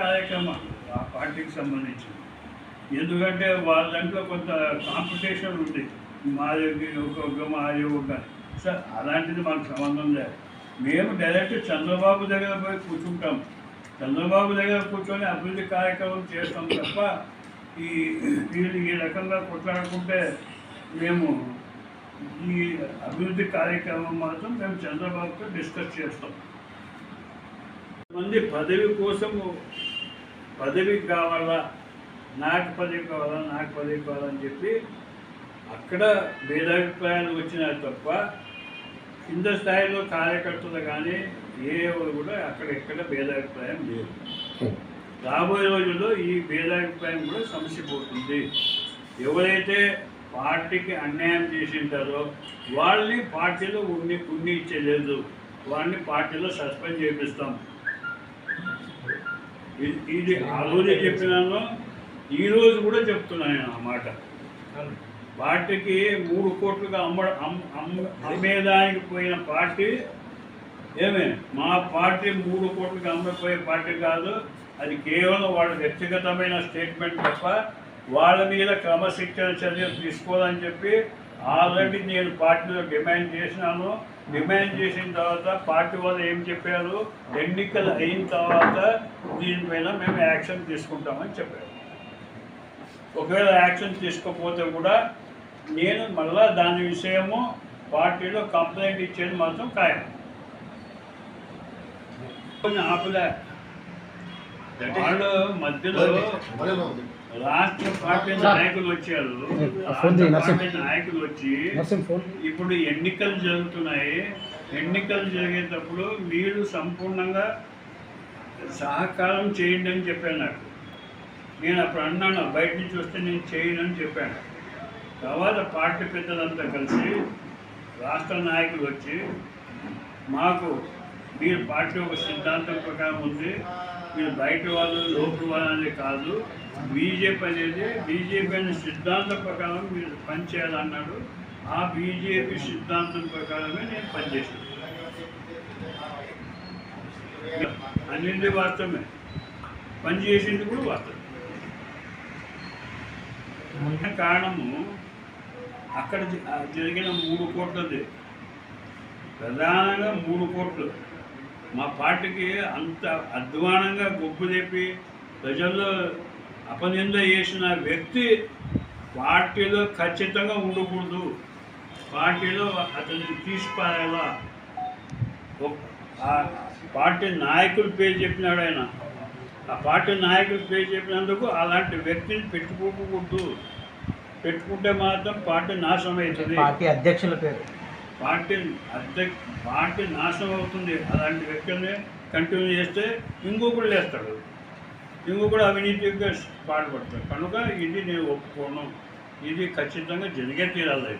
కార్యక్రమాలు ఆ పార్టీకి సంబంధించి ఎందుకంటే వాళ్ళ దాంట్లో కొంత కాంపిటీషన్ ఉంది. మాది ఒక మాది ఒక సార్ అలాంటిది మాకు సంబంధం లేదు. మేము డైరెక్ట్ చంద్రబాబు దగ్గర పోయి కూర్చుంటాం. చంద్రబాబు దగ్గర కూర్చొని అభివృద్ధి కార్యక్రమం చేస్తాం తప్ప ఈ వీళ్ళు ఈ రకంగా కొట్లాడుకుంటే మేము ఈ అభివృద్ధి కార్యక్రమం మాత్రం మేము చంద్రబాబుతో డిస్కస్ చేస్తాం. మంది పదవి కోసము పదవి కావాలా? నాకు పదవి కావాలా? నాకు పదవి కావాలని చెప్పి అక్కడ భేదాభిప్రాయాలు వచ్చినాయి తప్ప కింద స్థాయిలో కార్యకర్తలు కానీ ఏ ఎవరు కూడా అక్కడ ఎక్కడ భేదాభిప్రాయం లేదు. రాబోయే రోజుల్లో ఈ భేదాభిప్రాయం కూడా సమస్య పోతుంది ఎవరైతే పార్టీకి అన్యాయం చేసింటారో వాళ్ళని పార్టీలో ఉండి ఉండి ఇచ్చేలేదు. వాళ్ళని పార్టీలో సస్పెండ్ చేపిస్తాం. ఇది- ఇది ఆ రోజే చెప్పినాను. ఈ రోజు కూడా చెప్తున్నాను ఆ మాట. పార్టీకి మూడు కోట్లుగా అమ్మ అమ్- అమ్- అమ్మేదానికి పోయిన పార్టీ ఏమే? మా పార్టీ మూడు కోట్లుగా అమ్మపోయే పార్టీ కాదు. అది కేవలం వాళ్ళ వ్యక్తిగతమైన స్టేట్మెంట్ తప్ప వాళ్ళ మీద క్రమశిక్షణ చర్యలు తీసుకోవాలని చెప్పి ఆల్రెడీ నేను పార్టీలో డిమాండ్ చేసినాను. డిమాండ్ చేసిన తర్వాత పార్టీ వాళ్ళు ఏం చెప్పారు? ఎన్నికలు అయిన తర్వాత దీనిపైన మేము యాక్షన్ తీసుకుంటామని చెప్పారు. ఒకవేళ యాక్షన్ తీసుకోకపోతే కూడా నేను మళ్ళా దాని విషయము పార్టీలో కంప్లైంట్ ఇచ్చేది మాత్రం ఖాయం. కొన్ని ఆపలే. వాళ్ళు మధ్యలో రాష్ట్ర పార్టీ నాయకులు వచ్చారు. నాయకులు వచ్చి ఇప్పుడు ఎన్నికలు జరుగుతున్నాయి. ఎన్నికలు జరిగేటప్పుడు మీరు సంపూర్ణంగా సహకారం చేయండి అని చెప్పాను నాకు. నేను అప్పుడు అన్నాను బయట నుంచి వస్తే నేను చేయను అని చెప్పాను. తర్వాత పార్టీ పెద్దలంతా కలిసి రాష్ట్ర నాయకులు వచ్చి మాకు మీరు పార్టీ ఒక సిద్ధాంతం ప్రకారం ఉంది మీరు బయట వాళ్ళు లోపల వాళ్ళనే కాదు. బీజేపీ అనేది బీజేపీ అనే సిద్ధాంతం ప్రకారం మీరు పనిచేయాలన్నాడు ఆ బీజేపీ సిద్ధాంతం ప్రకారమే నేను పనిచేసాను అన్నింటి వాస్తవమే. పనిచేసింది కూడా వాస్తవం. కారణము అక్కడ జరిగిన మూడు కోట్లది. ప్రధానంగా మూడు కోట్లు. మా పార్టీకి అంత అధ్వానంగా గొప్ప చెప్పి ప్రజల్లో అపనింద చేసిన వ్యక్తి పార్టీలో ఖచ్చితంగా ఉండకూడదు. పార్టీలో అతన్ని తీసిపారేలా. పార్టీ నాయకులు పేరు చెప్పినాడు ఆయన. ఆ పార్టీ నాయకులు పేరు చెప్పినందుకు అలాంటి వ్యక్తిని పెట్టుకోకూడదు. పెట్టుకుంటే మాత్రం పార్టీ నాశనం అవుతుంది. పార్టీ అధ్యక్షుల పేరు. పార్టీ అధ్యక్ష పార్టీ నాశనం అవుతుంది. అలాంటి వ్యక్తుల్ని కంటిన్యూ చేస్తే ఇంకొకడు లేస్తాడు. ఇంకొకడు అవినీతిగా పాటుపడతాడు. కనుక ఇది నేను ఒప్పుకోను. ఇది ఖచ్చితంగా జరిగే తీరాలి.